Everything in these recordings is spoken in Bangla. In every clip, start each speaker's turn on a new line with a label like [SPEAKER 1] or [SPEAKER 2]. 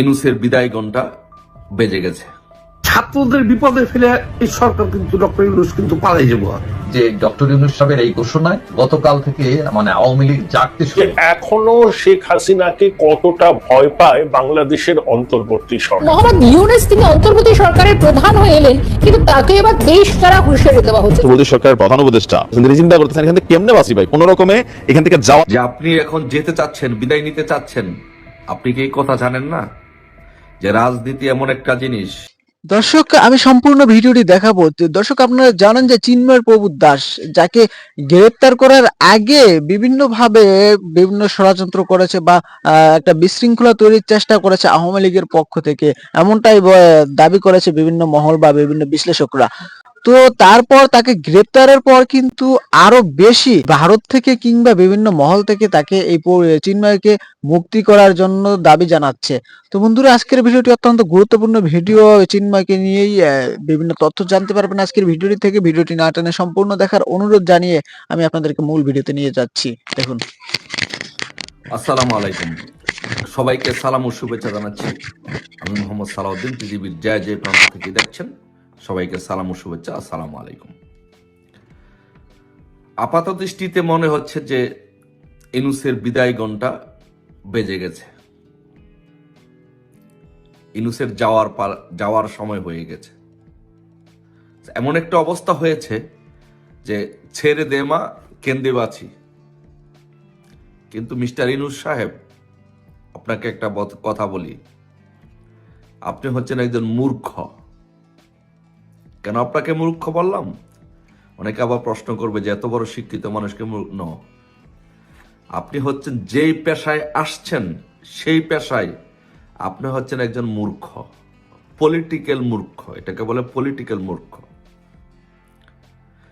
[SPEAKER 1] এনুসের বিদায় ঘণ্টা বেজে গেছে।
[SPEAKER 2] ছাত্রদের বিপদে ফেলে এই সরকার কিন্তু ডক্টর ইউনুস কিন্তু পালাই যাব।
[SPEAKER 3] যে ডক্টর ইউনুস সাহেবের এই ঘোষণায় গতকাল থেকে মানে আওয়ামী লীগ জাগতে শুরু
[SPEAKER 4] এখনও শেখ হাসিনাকে কতটা ভয় পায় বাংলাদেশের অন্তর্বর্তী সরকার।
[SPEAKER 5] মোহাম্মদ ইউনুস তিনি অন্তর্বর্তী সরকারের প্রধান হয়ে এলেন কিন্তু তাকে এবার দেশ ছাড়া হুঁশিয়ারি দেওয়া হচ্ছে।
[SPEAKER 6] মোদী সরকারের প্রধান উপদেষ্টা তিনি চিন্তা করতেছেন এখান থেকে কেমনে বাঁচি ভাই? কোন রকমে এখান থেকে যাওয়া
[SPEAKER 1] যে আপনি এখন যেতে চাচ্ছেন বিদায় নিতে চাচ্ছেন আপনি কি কথা জানেন না? যে রাজনীতি এমন একটা জিনিস।
[SPEAKER 7] দর্শক, আমি সম্পূর্ণ ভিডিওটি দেখাবো। দর্শক, আপনারা জানেন যে চিন্ময় প্রভু দাস, যাকে গ্রেপ্তার করার আগে বিভিন্ন ভাবে বিভিন্ন ষড়যন্ত্র করেছে বা একটা বিশৃঙ্খলা তৈরির চেষ্টা করেছে আওয়ামী লীগের পক্ষ থেকে। এমনটাই দাবি করেছে বিভিন্ন মহল বা বিভিন্ন বিশ্লেষকরা। তো তারপর তাকে গ্রেপ্তারের পর কিন্তু আরও বেশি ভারত থেকে কিংবা বিভিন্ন মহল থেকে তাকে এই চিন্ময়কে মুক্তি করার জন্য দাবি জানাচ্ছে। তো বন্ধুরা, আজকের ভিডিওটি অত্যন্ত গুরুত্বপূর্ণ ভিডিও। চিন্ময়কে নিয়েই বিভিন্ন তথ্য জানতে পারবেন আজকের ভিডিওটি থেকে। ভিডিওটি না টেনে সম্পূর্ণ দেখার অনুরোধ জানিয়ে আমি আপনাদেরকে মূল ভিডিওতে নিয়ে যাচ্ছি। দেখুন।
[SPEAKER 1] আসসালামু আলাইকুম। সবাইকে সালাম ও শুভেচ্ছা জানাচ্ছি। আমি মোহাম্মদ সালাউদ্দিন, পৃথিবীর জয় জয় প্রান্ত থেকে দেখছেন। সবাইকে সালাম ও শুভেচ্ছা, আসসালামু আলাইকুম। আপাত দৃষ্টিতে মনে হচ্ছে যে ইনুসের বিদায় ঘণ্টা বেজে গেছে। ইনুসের যাওয়ার যাওয়ার সময় হয়ে গেছে। এমন একটা অবস্থা হয়েছে যে ছেড়ে দে মা, কেন্দ্রে বাছি কিন্তু মিস্টার ইনুস সাহেব, আপনাকে একটা কথা বলি। আপনি হচ্ছেন একজন মূর্খ। কেন আপনাকে মূর্খ বললাম? অনেকে আবার প্রশ্ন করবে যে এত বড় শিক্ষিত মানুষকে ন। আপনি হচ্ছেন যেই পেশায় আসছেন, সেই পেশায় আপনি হচ্ছেন একজন মূর্খ। পলিটিক্যাল মূর্খ, এটাকে বলে পলিটিক্যাল মূর্খ।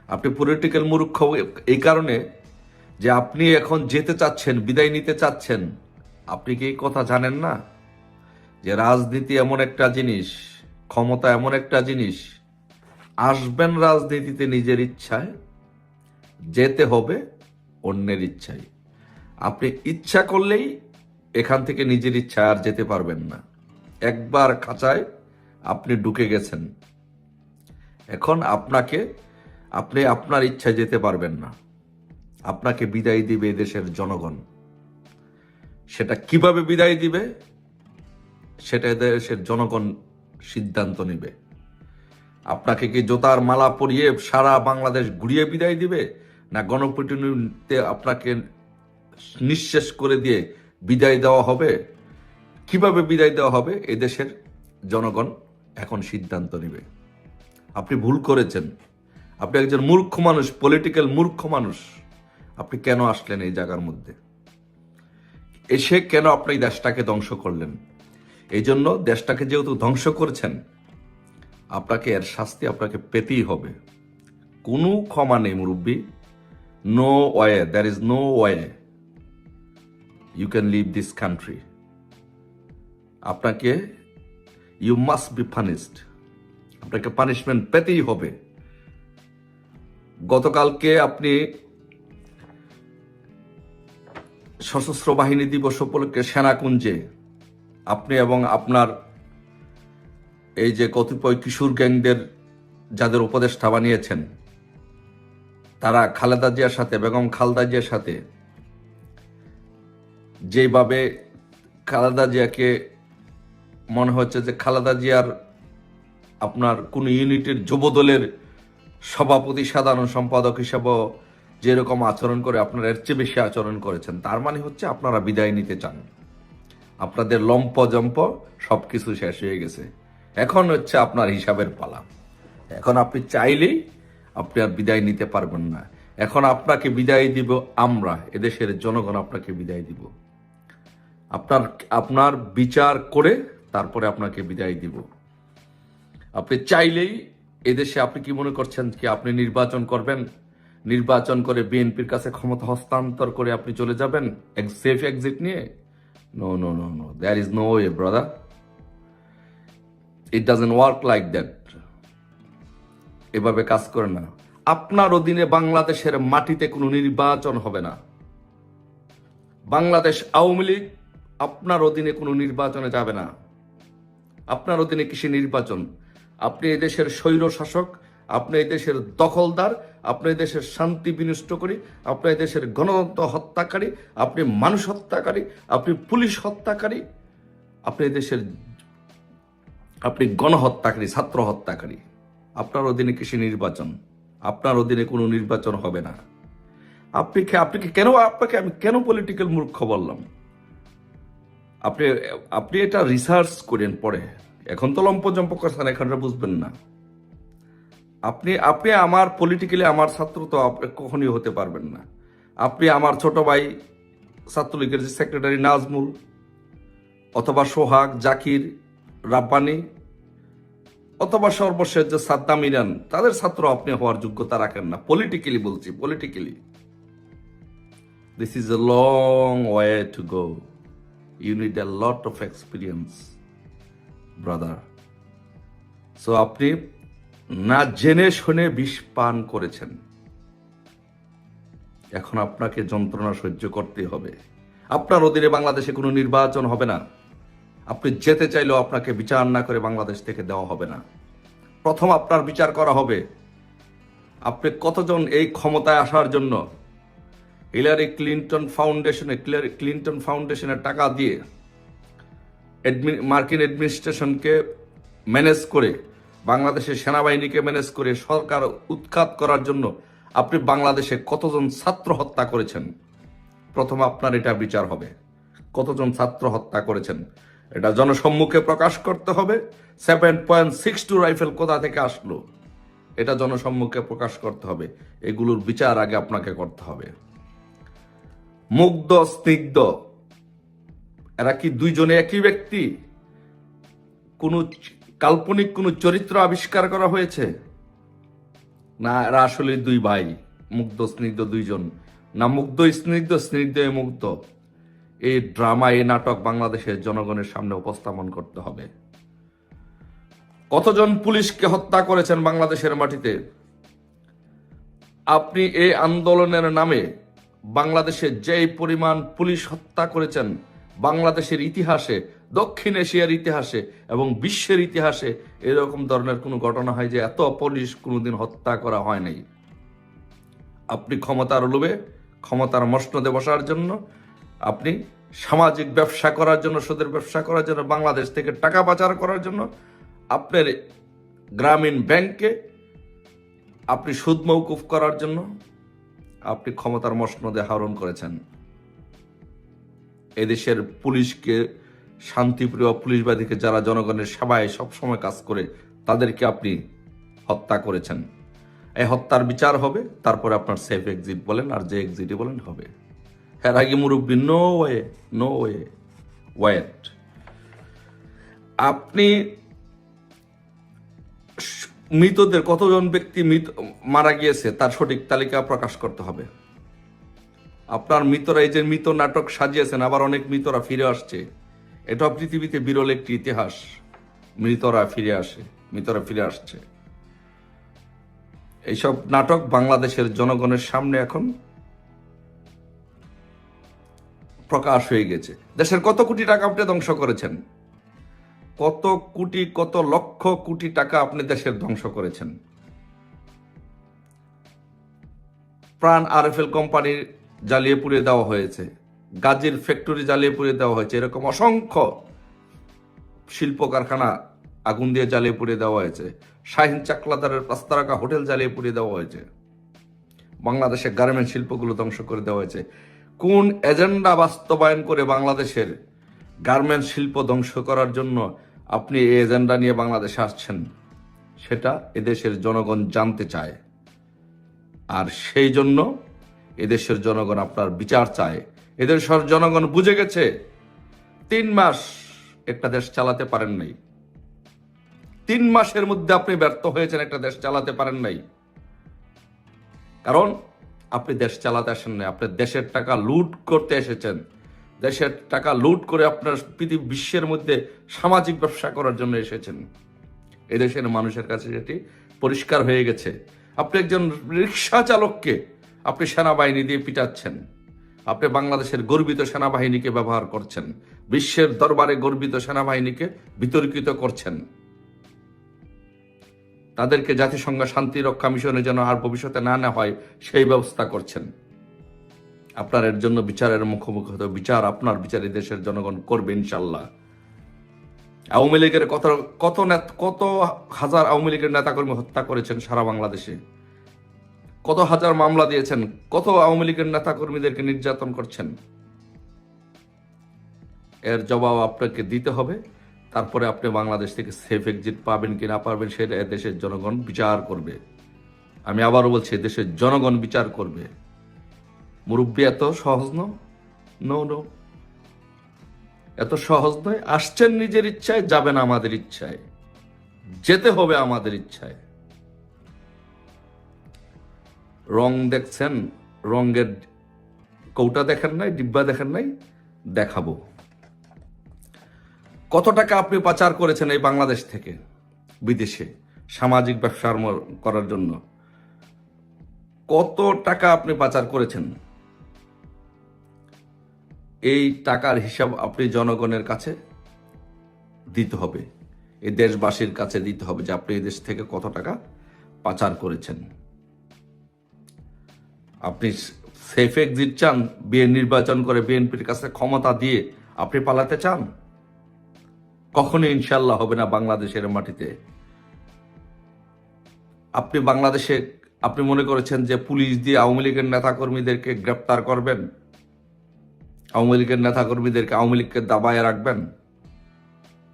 [SPEAKER 1] আপনি পলিটিক্যাল মূর্খ এই কারণে যে আপনি এখন যেতে চাচ্ছেন, বিদায় নিতে চাচ্ছেন, আপনি কি এই কথা জানেন না? যে রাজনীতি এমন একটা জিনিস, ক্ষমতা এমন একটা জিনিস আসবেন রাজনীতিতে নিজের ইচ্ছায়, যেতে হবে অন্যের ইচ্ছায়। আপনি ইচ্ছা করলেই এখান থেকে নিজের ইচ্ছায় আর যেতে পারবেন না। একবার খাঁচায় আপনি ঢুকে গেছেন। এখন আপনাকে, আপনি আপনার ইচ্ছায় যেতে পারবেন না। আপনাকে বিদায় দিবে দেশের জনগণ। সেটা কীভাবে বিদায় দিবে? সেটা দেশের জনগণ সিদ্ধান্ত নেবে। আপনাকে কি জোতার মালা পরিয়ে সারা বাংলাদেশ ঘুরিয়ে বিদায় দিবে? না গণপ্রতিনিধিতে আপনাকে নিঃশেষ করে দিয়ে বিদায় দেওয়া হবে? কীভাবে বিদায় দেওয়া হবে? এদেশের জনগণ এখন সিদ্ধান্ত নেবে। আপনি ভুল করেছেন। আপনি একজন মূর্খ মানুষ পলিটিক্যাল মূর্খ মানুষ। আপনি কেন আসলেন এই জায়গার মধ্যে? এসে কেন আপনি দেশটাকে ধ্বংস করলেন? এই জন্য দেশটাকে যেহেতু ধ্বংস করেছেন আপনাকে, এর শাস্তি আপনাকে পেতেই হবে। কোনো ক্ষমা নেই, মুরব্বী। No way there is no way you can leave this country আপনাকে ইউ মাস্ট বি পানিশড আপনাকে পানিশমেন্ট পেতেই হবে। গতকালকে আপনি সশস্ত্র বাহিনী দিবস উপলক্ষে সেনাকুঞ্জে আপনি এবং আপনার এই যে কতিপয় কিশোর গ্যাংদের যাদের উপদেষ্টা বানিয়েছেন, তারা খালেদা জিয়ার সাথে, বেগম খালদা জিয়ার সাথে যেভাবে খালেদা জিয়াকে মনে হচ্ছে যে খালেদা জিয়ার আপনার কোন ইউনিটের যুবদলের সভাপতি, সাধারণ সম্পাদক হিসাবেও যেরকম আচরণ করে, আপনারা এর চেয়ে বেশি আচরণ করেছেন, তার মানে হচ্ছে আপনারা বিদায় নিতে চান। আপনাদের লম্প জম্প সবকিছু শেষ হয়ে গেছে। এখন হচ্ছে আপনার হিসাবের পালা। এখন আপনি চাইলেই আপনি আর বিদায় নিতে পারবেন না। এখন আপনাকে বিদায় দিব আমরা, এদেশের জনগণ আপনাকে বিদায় দিব। আপনার আপনার বিচার করে তারপরে আপনাকে বিদায় দিব। আপনি চাইলেই এদেশে আপনি কি মনে করছেন কি আপনি নির্বাচন করবেন? নির্বাচন করে বিএনপির কাছে ক্ষমতা হস্তান্তর করে আপনি চলে যাবেন? সেফ এক্সিট নিয়ে? No no no no there is no way brother it doesn't work like that এভাবে কাজ করে না। আপনার অধীনে বাংলাদেশের মাটিতে কোনো নির্বাচন হবে না। বাংলাদেশ আওয়ামী লীগ আপনার অধীনে কোনো নির্বাচনে যাবে না। আপনার অধীনে কৃষি নির্বাচন। আপনি এই দেশের স্বৈর শাসক, আপনি এই দেশের দখলদার, আপনি এই দেশের শান্তি বিনষ্ট করি আপনি এই দেশের গণতন্ত্র হত্যাকারী, আপনি মানুষ হত্যাকারী, আপনি পুলিশ হত্যাকারী, আপনি এই দেশের আপনি গণহত্যাকারী ছাত্র হত্যাকারী আপনার অধীনে কৃষি নির্বাচন। আপনার অধীনে কোনো নির্বাচন হবে না। আপনি কে- আপনি কি কেন আপনাকে আমি কেন পলিটিক্যাল মূর্খ বললাম? আপনি আপনি এটা রিসার্চ করেন পরে। এখন তো লম্পজম্প করছেন, এখানটা বুঝবেন না। আপনি আপনি আমার পলিটিক্যালি আমার ছাত্র তো কখনই হতে পারবেন না। আপনি আমার ছোট ভাই, ছাত্রলীগের যে সেক্রেটারি নাজমুল অথবা সোহাগ, জাকির রাব্বানি অথবা সর্বশেষ যে সাদ্দাম ইরান, তাদের ছাত্র আপনি হওয়ার যোগ্যতা রাখেন না। পলিটিক্যালি বলছি politically this is a long way to go you need a lot of experience brother so আপনি না জেনে শুনে বিষ পান করেছেন। এখন আপনাকে যন্ত্রণা সহ্য করতে হবে। আপনার অধীনে বাংলাদেশে কোনো নির্বাচন হবে না। আপনি যেতে চাইলেও আপনাকে বিচার না করে বাংলাদেশ থেকে দেওয়া হবে না। প্রথম আপনার বিচার করা হবে, আপনি কতজন এই ক্ষমতায় আসার জন্য হিলারি ক্লিন্টন ফাউন্ডেশনে ক্লিন্টন ফাউন্ডেশনের টাকা দিয়ে মার্কিন অ্যাডমিনিস্ট্রেশনকে ম্যানেজ করে, বাংলাদেশের সেনাবাহিনীকে ম্যানেজ করে সরকার উৎখাত করার জন্য আপনি বাংলাদেশে কতজন ছাত্র হত্যা করেছেন? প্রথম আপনার এটা বিচার হবে। কতজন ছাত্র হত্যা করেছেন? এটা জনসম্মুখে প্রকাশ করতে হবে। Seven point six two rifle কোথা থেকে আসলো? এটা জনসম্মুখে প্রকাশ করতে হবে। এগুলোর বিচার আগে আপনাকে করতে হবে। মুগ্ধ, স্নিগ্ধ, এরা কি দুইজনে একই ব্যক্তি? কোন কাল্পনিক কোন চরিত্র আবিষ্কার করা হয়েছে? না, এরা আসলে দুই ভাই, মুগ্ধ, স্নিগ্ধ দুইজন। না, মুগ্ধ, স্নিগ্ধ স্নিগ্ধ মুগ্ধ। এই ড্রামা, এই নাটক বাংলাদেশের জনগণের সামনে উপস্থাপন করতে হবে। কতজন পুলিশকে হত্যা করেছেন বাংলাদেশের মাটিতে? আপনি এই আন্দোলনের নামে বাংলাদেশে যেই পরিমাণ পুলিশ হত্যা করেছেন, বাংলাদেশের ইতিহাসে, দক্ষিণ এশিয়ার ইতিহাসে এবং বিশ্বের ইতিহাসে এরকম ধরনের কোনো ঘটনা হয় যে এত পুলিশ কোনোদিন হত্যা করা হয় নাই। আপনি ক্ষমতার লোভে, ক্ষমতার মসনদে বসার জন্য আপনি সামাজিক ব্যবসা করার জন্য, সুদের ব্যবসা করার জন্য, বাংলাদেশ থেকে টাকা পাচার করার জন্য আপনার গ্রামীণ ব্যাংকে আপনি সুদ মৌকুফ করার জন্য আপনি ক্ষমতার মসনদে আহরণ করেছেন। এদেশের পুলিশকে, শান্তিপ্রিয় পুলিশবাদীকে যারা জনগণের সেবায় সবসময় কাজ করে, তাদেরকে আপনি হত্যা করেছেন। এই হত্যার বিচার হবে, তারপরে আপনার সেফ এক্সিট বলেন আর যে এক্সিটই বলেন, হবে। এর আগে মুরব্বী no way no way wait আপনি মৃতদের, কতজন ব্যক্তি মৃত, মারা গিয়েছে, তার সঠিক তালিকা প্রকাশ করতে হবে। আপনার মৃতরা, এই যে মৃত নাটক সাজিয়েছেন, আবার অনেক মৃতরা ফিরে আসছে। এটা পৃথিবীতে বিরল একটি ইতিহাস। মৃতরা ফিরে আসে, মৃতরা ফিরে আসছে। এইসব নাটক বাংলাদেশের জনগণের সামনে এখন প্রকাশ হয়ে গেছে। দেশের কত কোটি টাকা আপনি ধ্বংস করেছেন? কত কোটি, কত লক্ষ কোটি টাকা আপনি দেশের ধ্বংস করেছেন? প্রাণ আরএফএল কোম্পানির জ্বালিয়ে পুড়িয়ে দেওয়া হয়েছে। গাজীর ফ্যাক্টরি জ্বালিয়ে পুড়িয়ে দেওয়া হয়েছে। এরকম অসংখ্য শিল্প কারখানা আগুন দিয়ে জ্বালিয়ে পুড়িয়ে দেওয়া হয়েছে। শাহিন চাকলাদারের পাস্তারাকা হোটেল জ্বালিয়ে পুড়িয়ে দেওয়া হয়েছে। বাংলাদেশের গার্মেন্ট শিল্পগুলো ধ্বংস করে দেওয়া হয়েছে। কোন এজেন্ডা বাস্তবায়ন করে বাংলাদেশের গার্মেন্ট শিল্প ধ্বংস করার জন্য আপনি এই এজেন্ডা নিয়ে বাংলাদেশে আসছেন? সেটা এদেশের জনগণ জানতে চায়। আর সেই জন্য এদেশের জনগণ আপনার বিচার চায়। এদেশের জনগণ বুঝে গেছে, তিন মাস একটা দেশ চালাতে পারেন নাই। তিন মাসের মধ্যে আপনি ব্যর্থ হয়েছেন, একটা দেশ চালাতে পারেন নাই। কারণ আপনি দেশ চালাতে আসেন না আপনি দেশের টাকা লুট করতে এসেছেন। দেশের টাকা লুট করে আপনার পৃথিবী বিশ্বের মধ্যে সামাজিক ব্যবসা করার জন্য এসেছেন। এদেশের মানুষের কাছে সেটি পরিষ্কার হয়ে গেছে। আপনি একজন রিক্সা চালককে আপনি সেনাবাহিনী দিয়ে পিটাচ্ছেন। আপনি বাংলাদেশের গর্বিত সেনাবাহিনীকে ব্যবহার করছেন। বিশ্বের দরবারে গর্বিত সেনাবাহিনীকে বিতর্কিত করছেন। তাদেরকে জাতিসংঘ শান্তি রক্ষা মিশনে যেন আর ভবিষ্যতে না নেওয়া হয়, সেই ব্যবস্থা করছেন। আপনার এর জন্য বিচারের মুখোমুখি হতে বিচার আপনার বিচারে দেশের জনগণ করবে ইনশাল্লাহ আওয়ামী লীগের কত কত কত হাজার আওয়ামী লীগের নেতাকর্মী হত্যা করেছেন সারা বাংলাদেশে? কত হাজার মামলা দিয়েছেন? কত আওয়ামী লীগের নেতাকর্মীদেরকে নির্যাতন করছেন? এর জবাব আপনাকে দিতে হবে। তারপরে আপনি বাংলাদেশ থেকে সেফ এক্সিট পাবেন কি না পারবেন সেটা দেশের জনগণ বিচার করবে। আমি আবারও বলছি, দেশের জনগণ বিচার করবে। মুরব্বী এত সহজ ন? নো নো এত সহজ নয়। আসছেন নিজের ইচ্ছায়, যাবেন আমাদের ইচ্ছায়। যেতে হবে আমাদের ইচ্ছায়। রং দেখছেন, রঙের কৌটা দেখেন নাই, ডিব্বা দেখেন নাই, দেখাবো। কত টাকা আপনি পাচার করেছেন এই বাংলাদেশ থেকে? বিদেশে, সামাজিক ব্যবসা আরম্ভ করার জন্য। কত টাকা আপনি পাচার করেছেন? এই টাকার হিসাব আপনি জনগণের কাছে দিতে হবে। এই দেশবাসীর কাছে দিতে হবে যে আপনি এই দেশ থেকে কত টাকা পাচার করেছেন। আপনি সেফ এক্সিট চান, বিএন নির্বাচন করে বিএনপির কাছে ক্ষমতা দিয়ে আপনি পালাতে চান? কখনো ইনশাল্লাহ হবে না বাংলাদেশের মাটিতে। আপনি বাংলাদেশে, আপনি মনে করেছেন যে পুলিশ দিয়ে আওয়ামী লীগের নেতাকর্মীদেরকে গ্রেপ্তার করবেন? আওয়ামী লীগের নেতাকর্মীদেরকে আওয়ামী লীগকে দাবায় রাখবেন?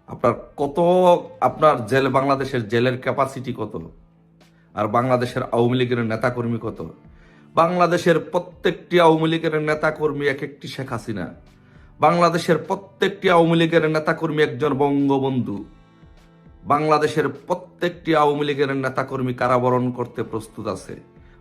[SPEAKER 1] আপনার কত, আপনার জেল, বাংলাদেশের জেলের ক্যাপাসিটি কত? আর বাংলাদেশের আওয়ামী লীগের নেতাকর্মী কত? বাংলাদেশের প্রত্যেকটি আওয়ামী লীগের নেতাকর্মী এক একটি শেখ হাসিনা। বাংলাদেশের প্রত্যেকটি আওয়ামী লীগের নেতাকর্মী একজন বঙ্গবন্ধু। বাংলাদেশের প্রত্যেকটি আওয়ামী লীগের নেতাকর্মী কারাবরণ করতে প্রস্তুত আছে।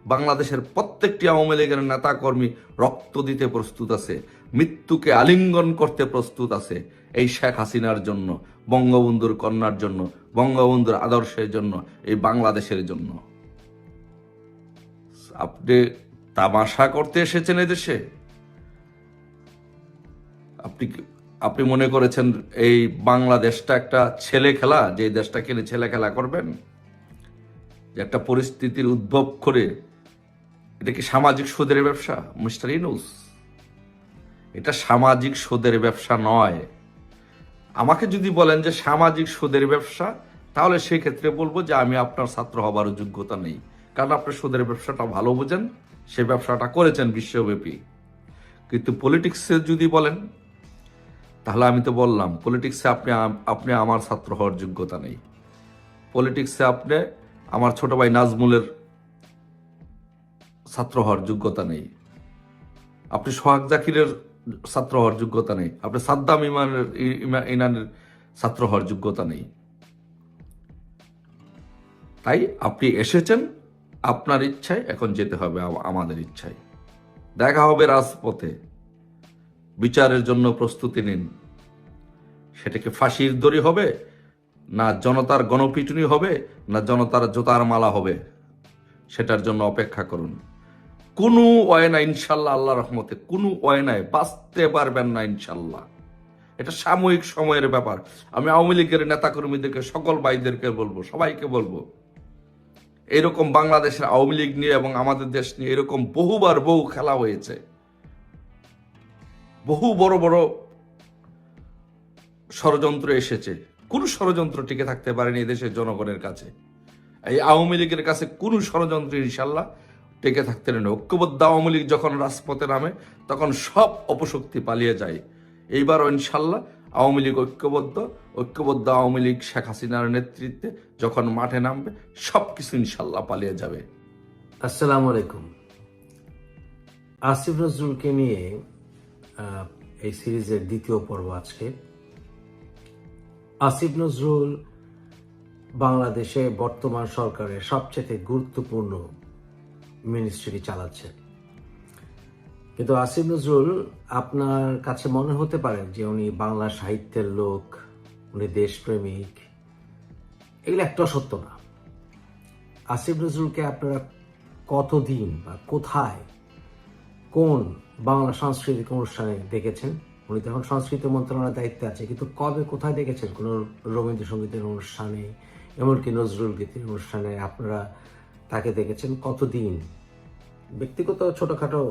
[SPEAKER 1] বাংলাদেশের প্রত্যেকটি আওয়ামী লীগের নেতাকর্মী রক্ত দিতে প্রস্তুত আছে। মৃত্যুকে আলিঙ্গন করতে প্রস্তুত আছে এই শেখ হাসিনার জন্য, বঙ্গবন্ধুর কন্যার জন্য, বঙ্গবন্ধুর আদর্শের জন্য, এই বাংলাদেশের জন্য। আপনি তামাশা করতে এসেছেন এদেশে? আপনি আপনি মনে করেছেন এই বাংলাদেশটা একটা ছেলে খেলা, যে দেশটা কিনে ছেলে খেলা করবেন? একটা পরিস্থিতির উদ্ভব করে এটা কি সামাজিক সুদের ব্যবসা, মিস্টার ইনুস? এটা সামাজিক সুদের ব্যবসা নয়। আমাকে যদি বলেন যে সামাজিক সুদের ব্যবসা, তাহলে সেই ক্ষেত্রে বলব যে আমি আপনার ছাত্র হবার যোগ্যতা নেই। কারণ আপনি সুদের ব্যবসাটা ভালো বোঝেন, সে ব্যবসাটা করেছেন বিশ্বব্যাপী। কিন্তু পলিটিক্সে যদি বলেন তাহলে আমি তো বললাম পলিটিক্সে আপনি আপনি আমার ছাত্র হওয়ার যোগ্যতা নেই। পলিটিক্সে আপনি আমার ছোট ভাই নাজমুলের ছাত্র হওয়ার যোগ্যতা নেই। আপনি সোহাগ জাকিরের ছাত্র হওয়ার যোগ্যতা নেই। আপনি সাদ্দাম ইমানের ইনানের ছাত্র হওয়ার যোগ্যতা নেই। তাই আপনি এসেছেন আপনার ইচ্ছায়, এখন যেতে হবে আমাদের ইচ্ছায়। দেখা হবে রাজপথে। বিচারের জন্য প্রস্তুতি নিন। সেটাকে ফাঁসির দড়ি হবে, না জনতার গণপিটুনি হবে, না জনতার জোতার মালা হবে। সেটার জন্য অপেক্ষা করুন। কোনো ওয়না ইনশাল্লাহ আল্লাহ রহমতে কোনো ওয়নায় বাঁচতে পারবেন না, ইনশাল্লাহ। এটা সাময়িক সময়ের ব্যাপার। আমি আওয়ামী লীগের নেতাকর্মীদেরকে, সকল ভাইদেরকে বলব, সবাইকে বলব, এরকম বাংলাদেশের আওয়ামী লীগ নিয়ে এবং আমাদের দেশ নিয়ে এরকম বহুবার বহু খেলা হয়েছে। বহু বড় বড় ষড়যন্ত্র এসেছে। কোন ষড়যন্ত্র টিকে থাকতে পারেনি দেশের জনগণের কাছে। এই আওয়ামী লীগের কাছে কোন ষড়যন্ত্র ইনশাল্লাহ টেকে থাকতে না ঐক্যবদ্ধ আওয়ামী লীগ যখন রাজপথে নামে, তখন সব অপশক্তি পালিয়ে যায়। এইবারও ইনশাল্লাহ আওয়ামী লীগ ঐক্যবদ্ধ। ঐক্যবদ্ধ আওয়ামী লীগ শেখ হাসিনার নেতৃত্বে যখন মাঠে নামবে সব কিছু ইনশাল্লাহ পালিয়ে যাবে।
[SPEAKER 8] আসসালামু আলাইকুম। আসিফ নজরুলকে নিয়ে এই সিরিজের দ্বিতীয় পর্ব আজকে। আসিফ নজরুল বাংলাদেশে বর্তমান সরকারের সবচেয়ে গুরুত্বপূর্ণ মিনিস্ট্রি চালাচ্ছে। কিন্তু আসিফ নজরুল, আপনার কাছে মনে হতে পারে যে উনি বাংলা সাহিত্যের লোক, উনি দেশপ্রেমিক, এগুলো একটা সত্য না। আসিফ নজরুলকে আপনারা কতদিন বা কোথায়, কোন বাংলা সাংস্কৃতিক অনুষ্ঠানে দেখেছেন? উনি তো এখন সংস্কৃতি মন্ত্রণালয়ের দায়িত্বে আছে, কিন্তু কবে, কোথায় দেখেছেন কোনো রবীন্দ্রসঙ্গীতের অনুষ্ঠানে, এমনকি নজরুল গীতির অনুষ্ঠানে আপনারা তাকে দেখেছেন? কতদিন? ব্যক্তিগত ছোটোখাটো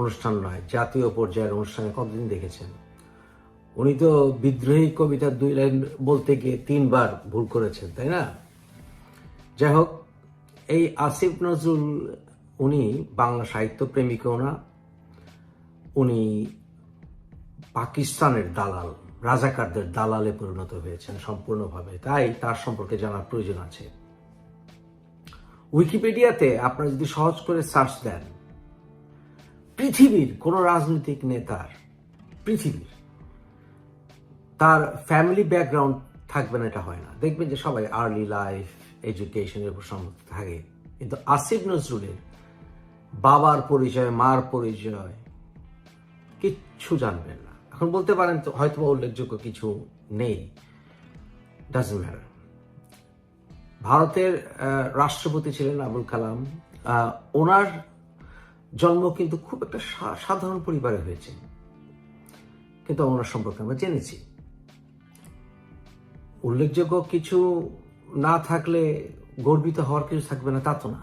[SPEAKER 8] অনুষ্ঠান নয়, জাতীয় পর্যায়ের অনুষ্ঠানে কতদিন দেখেছেন? উনি তো বিদ্রোহী কবিতার দুই লাইন বলতে গিয়ে তিনবার ভুল করেছেন, তাই না? যাই হোক, এই আসিফ নজরুল, উনি বাংলা সাহিত্য প্রেমিকও না, উনি পাকিস্তানের দালাল, রাজাকারদের দালালে পরিণত হয়েছেন সম্পূর্ণভাবে। তাই তার সম্পর্কে জানার প্রয়োজন আছে। উইকিপিডিয়াতে আপনারা যদি সহজ করে সার্চ দেন, পৃথিবীর কোন রাজনৈতিক নেতার, পৃথিবীর, তার ফ্যামিলি ব্যাকগ্রাউন্ড থাকবে না, এটা হয় না। দেখবেন যে সবাই আর্লি লাইফ এডুকেশনের উপর সম্পর্ক থাকে। কিন্তু আসিফ নজরুলের বাবার পরিচয়, মার পরিচয়, কিচ্ছু জানবেন না। এখন বলতে পারেন হয়তো উল্লেখযোগ্য কিছু নেই। ভারতের রাষ্ট্রপতি ছিলেন আবুল কালাম। ওনার জন্ম কিন্তু খুব একটা সাধারণ পরিবারে হয়েছে। কিন্তু ওনার সম্পর্কে আমরা জেনেছি। উল্লেখযোগ্য কিছু না থাকলে গর্বিত হওয়ার কিছু থাকবে না, তা তো না।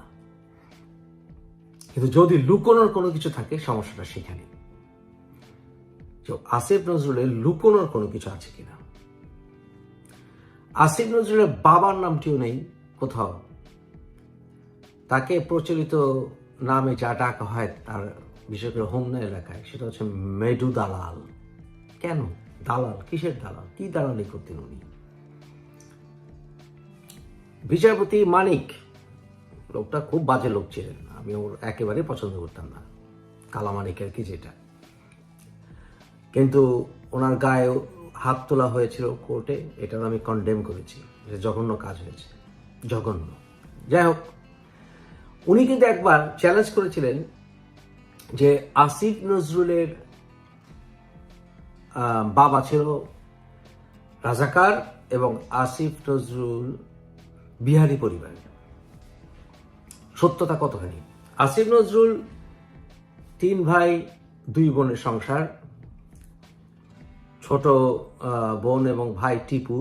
[SPEAKER 8] কিন্তু যদি লুকোনোর কোনো কিছু থাকে, সমস্যাটা সেখানে যে আসিফ নজরুলের লুকোনোর কোনো কিছু আছে কিনা? আসিফ নজরুলের বাবার নামটিও নেই কোথাও। তাকে প্রচলিত নামে যা ডাকা হয় তার, বিশেষ করে হোমনা এলাকায়, সেটা হচ্ছে মেডু দালাল। কেন? দালাল? কিসের দালাল? কি দালালি করতেন উনি? বিচারপতি মানিক, লোকটা খুব বাজে লোক ছিলেন। আমি ওর একেবারে পছন্দ করতাম না। কালা মানিকের কি যেটা। কিন্তু ওনার গায়ে হাত তোলা হয়েছিল কোর্টে এটাও আমি কন্ডেম করেছি। এটা জঘন্য কাজ হয়েছে। জঘন্য। যাই হোক, উনি কিন্তু একবার চ্যালেঞ্জ করেছিলেন যে আসিফ নজরুলের বাবা ছিল রাজাকার এবং আসিফ নজরুল বিহারি পরিবারের সত্যতা কতখানি? আসিফ নজরুল তিন ভাই, দুই বোনের সংসার। ছোট বোন এবং ভাই টিপু,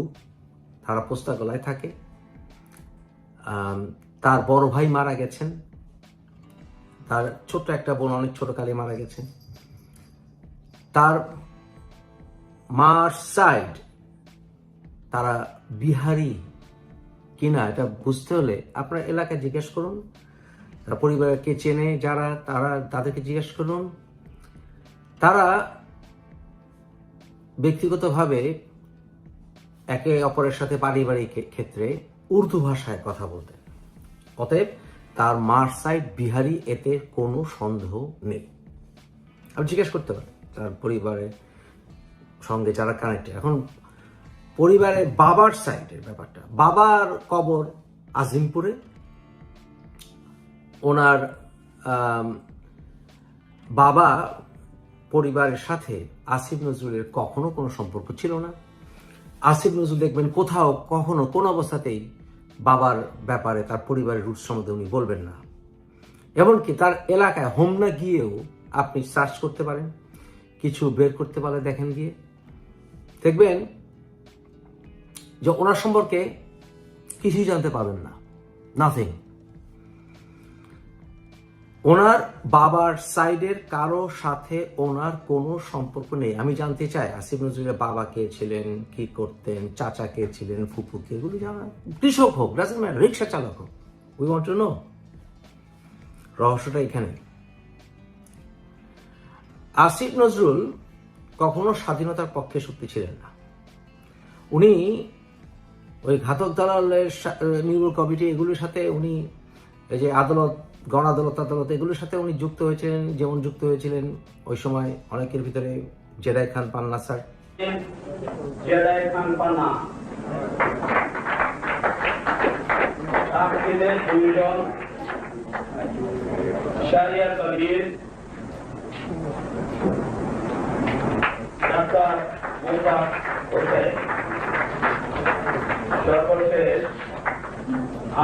[SPEAKER 8] তারা পোস্তাগলায় থাকে। তার বড় ভাই মারা গেছেন। তার ছোট্ট একটা বোন অনেক ছোট কালে মারা গেছেন তার মার সাইড তারা বিহারি কিনা এটা বুঝতে হলে আপনার এলাকায় জিজ্ঞেস করুন। তার পরিবারের কে চেনে যারা, তারা তাদেরকে জিজ্ঞেস করুন। তারা ব্যক্তিগতভাবে একে অপরের সাথে পারিবারিক ক্ষেত্রে উর্দু ভাষায় কথা বলতেন অতএব তার মার সাইড বিহারি এতে কোনো সন্দেহ নেই। আপনি জিজ্ঞেস করতে পারেন তার পরিবারের সঙ্গে যারা কানেক্টেড এখন পরিবারের বাবার সাইডের ব্যাপারটা। বাবার কবর আজিমপুরে। ওনার বাবা পরিবারের সাথে আসিফ নজরুলের কখনো কোনো সম্পর্ক ছিল না। আসিফ নজরুল দেখবেন কোথাও কখনো কোন অবস্থাতেই বাবার ব্যাপারে তার পরিবারের রুট সম্বন্ধে উনি বলবেন না। এমনকি তার এলাকায় হোমনা গিয়েও আপনি সার্চ করতে পারেন, কিছু বের করতে পারে দেখেন গিয়ে। দেখবেন যে ওনার সম্পর্কে কিছুই জানতে পারবেন না নাথিং ওনার বাবার সাইডের কারও সাথে ওনার কোনো সম্পর্ক নেই। আমি জানতে চাই, আসিফ নজরুলের বাবা কে ছিলেন, কি করতেন, চাচা কে ছিলেন, ফুপু কে, এগুলো জানা কৃষক হোক ডাজেন্ট ম্যাটার রিক্সা চালক হোক। উই ওয়ান্ট টু নো রহস্যটা এখানে। আসিফ নজরুল কখনো স্বাধীনতার পক্ষে শক্তি ছিলেন না। উনি ওই ঘাতক দালালের নির্মূল কমিটি, এগুলোর সাথে উনি এই যে আদালত গণ আদালত আদালত এগুলোর সাথে উনি যুক্ত হয়েছিলেন, যেমন যুক্ত হয়েছিলেন ওই সময় অনেকের ভিতরে জেদাই খান পান্না, স্যার।
[SPEAKER 9] খান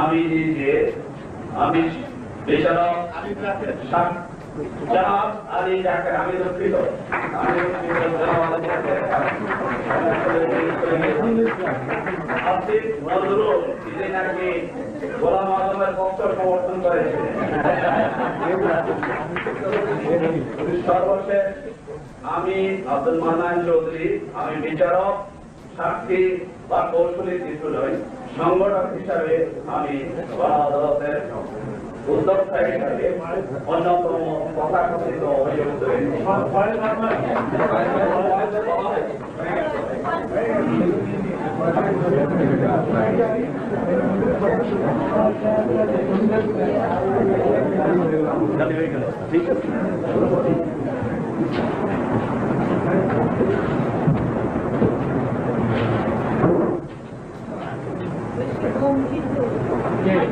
[SPEAKER 9] আমি নিজে, আমি আমি আব্দুল মান্নান চৌধুরী, আমি বিচারক, সাক্ষী বা কৌশলী কিছু নই, সংগঠক হিসাবে আমি আদালতের উদ্যোক্তা হিসাবে অন্যতম তথাকথিত অভিযুক্ত ঠিক আছে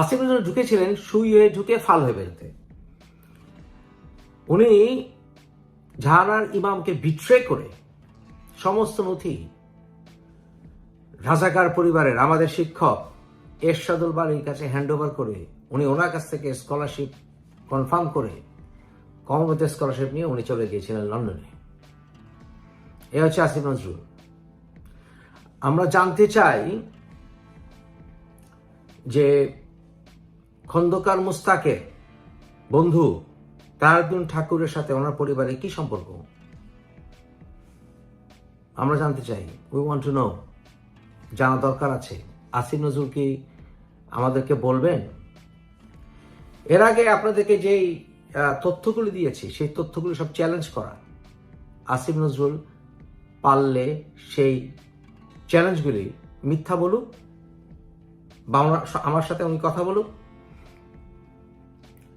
[SPEAKER 8] আসিফ নজরুল ঢুকেছিলেন হয়ে ঢুকে ফাল হয়ে বেরোতে। উনি জাহানার ইমামকে বিট্রে করে সমস্ত নথি, রাজাকার পরিবারের, আমাদের শিক্ষক এরশাদুল বাড়ির কাছে হ্যান্ড ওভার করে, উনি ওনার কাছ থেকে স্কলারশিপ কনফার্ম করে কমনওয়েলথ স্কলারশিপ নিয়ে উনি চলে গিয়েছিলেন লন্ডনে। এ হচ্ছে আসিফ নজরুল। আমরা জানতে চাই যে খন্দকার মুস্তাকের বন্ধু তারাদ্দুন ঠাকুরের সাথে ওনার পরিবারের কি সম্পর্ক? আমরা জানতে চাই। উই ওয়ান্ট টু নো জানা দরকার আছে। আসিফ নজরুল কি আমাদেরকে বলবেন? এর আগে আপনাদেরকে যেই তথ্যগুলি দিয়েছি, সেই তথ্যগুলি সব চ্যালেঞ্জ করা। আসিফ নজরুল পারলে সেই চ্যালেঞ্জগুলি মিথ্যা বলুক বা আমার সাথে উনি কথা বলুক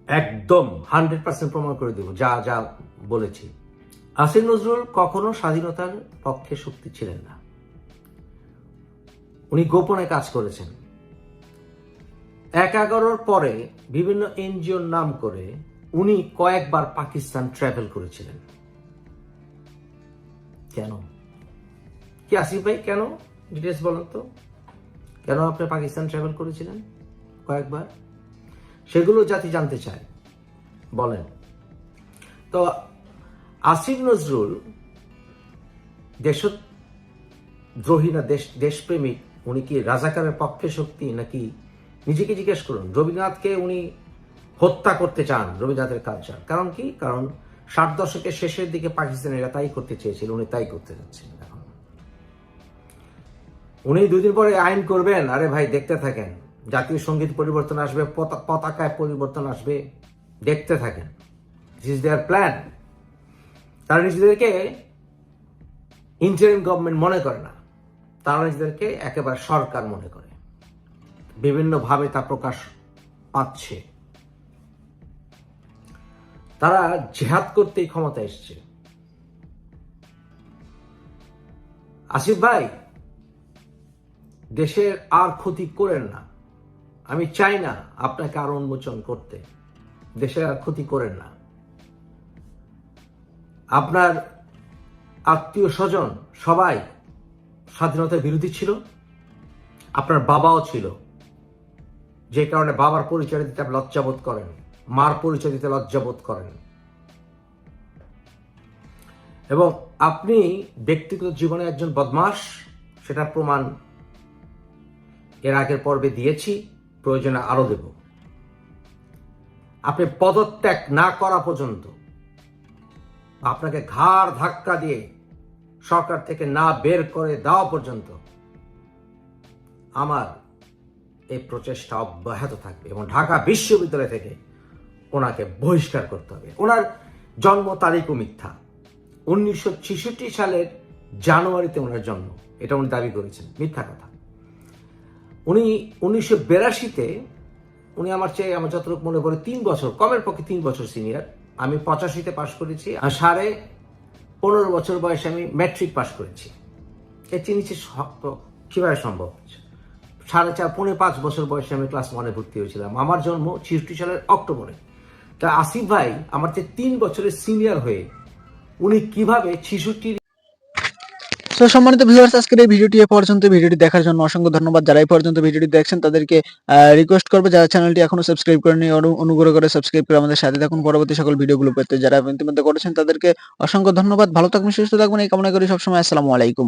[SPEAKER 8] একদম হান্ড্রেড পার্সেন্ট প্রমাণ করে দেব, যা যা বলেছি। আসিফ নজরুল কখনো স্বাধীনতার পক্ষে শক্তি ছিলেন না। উনি গোপনে কাজ করেছেন। এক এগারোর পরে বিভিন্ন এনজিওর নাম করে উনি কয়েকবার পাকিস্তান ট্রাভেল করেছিলেন। কেন? কি আসিফ ভাই, কেন? ডিটেলস বলেন তো। কেন আপনি পাকিস্তান ট্রাভেল করেছিলেন কয়েকবার? সেগুলো জাতি জানতে চায়। বলেন। তো আসিফ নজরুল দেশদ্রোহী না দেশ দেশপ্রেমিক, উনি কি রাজাকারের পক্ষে শক্তি নাকি নিজেকে জিজ্ঞেস করুন। রবীন্দ্রনাথকে উনি হত্যা করতে চান, রবীন্দ্রনাথের কালচার। কারণ কি? কারণ ষাট দশকের শেষের দিকে পাকিস্তানিরা তাই করতে চেয়েছিল, উনি তাই করতে যাচ্ছেন এখন। উনি দুদিন পরে আইন করবেন, আরে ভাই দেখতে থাকেন। জাতীয় সংগীত পরিবর্তন আসবে, পতা- পতাকায় পরিবর্তন আসবে, দেখতে থাকেন। দিস ইজ দেয়ার প্ল্যান তারা নিজেদেরকে ইন্টারিম গভর্নমেন্ট মনে করে না। তারা নিজেদেরকে একেবারে সরকার মনে করে। বিভিন্নভাবে তা প্রকাশ পাচ্ছে। তারা জেহাদ করতেই ক্ষমতা এসছে। আসিফ ভাই, দেশের আর ক্ষতি করেন না। আমি চাই না আপনাকে আরও উন্মোচন করতে। দেশের আর ক্ষতি করেন না। আপনার আত্মীয় স্বজন সবাই স্বাধীনতার বিরোধী ছিল। আপনার বাবাও ছিল। যে কারণে বাবার পরিচয় দিতে আপনি লজ্জাবোধ করেন। মার পরিচয় দিতে লজ্জাবোধ করেন। এবং আপনি ব্যক্তিগত জীবনে একজন বদমাস সেটা প্রমাণ এর আগের পর্বে দিয়েছি। প্রয়োজনে আরও দেব। আপনি পদত্যাগ না করা পর্যন্ত আপনাকে ঘাড় ধাক্কা দিয়ে সরকার থেকে না বের করে দেওয়া পর্যন্ত আমার এই প্রচেষ্টা অব্যাহত থাকবে এবং ঢাকা বিশ্ববিদ্যালয় থেকে ওনাকে বহিষ্কার করতে হবে। ওনার জন্ম তারিখও মিথ্যা। উনিশশো ছেষট্টি সালের জানুয়ারিতে ওনার জন্ম। এটা উনি দাবি করেছেন। মিথ্যা কথা। উনি উনিশশো বিরাশিতে উনি আমার চেয়ে আমার যতটুকু মনে করে তিন বছর, কমের পক্ষে তিন বছর সিনিয়র আমি পঁচাশিতে পাশ করেছি আর সাড়ে পনেরো বছর বয়সে আমি ম্যাট্রিক পাশ করেছি। নিচে স- কীভাবে সম্ভব? সাড়ে চার পনেরো পাঁচ বছর বয়সে আমি ক্লাস ওয়ানে ভর্তি হয়েছিলাম। আমার জন্ম ছিষট্টি সালের অক্টোবরে। তা আসিফ ভাই আমার চেয়ে তিন বছরের সিনিয়র হয়ে উনি কীভাবে ছিষট্টির
[SPEAKER 7] তো সম্মানিত ভিউয়ার্স আজকের এই ভিডিওটি পর্যন্ত। ভিডিওটি দেখার জন্য অসংখ্য ধন্যবাদ। যারা এই পর্যন্ত ভিডিওটি দেখছেন, তাদেরকে রিকোয়েস্ট করব। যারা চ্যানেলটি এখনও সাবস্ক্রাইব করেনি অনু- অনুগ্রহ করে সাবস্ক্রাইব করে আমাদের সাথে থাকুন। পরবর্তী সকল ভিডিওগুলো পেতে যারা ইতিমধ্যে করেছেন, তাদেরকে অসংখ্য ধন্যবাদ। ভালো থাকবেন, সুস্থ থাকবেন। এই কামনা করি সবসময়। আসসালামু আলাইকুম।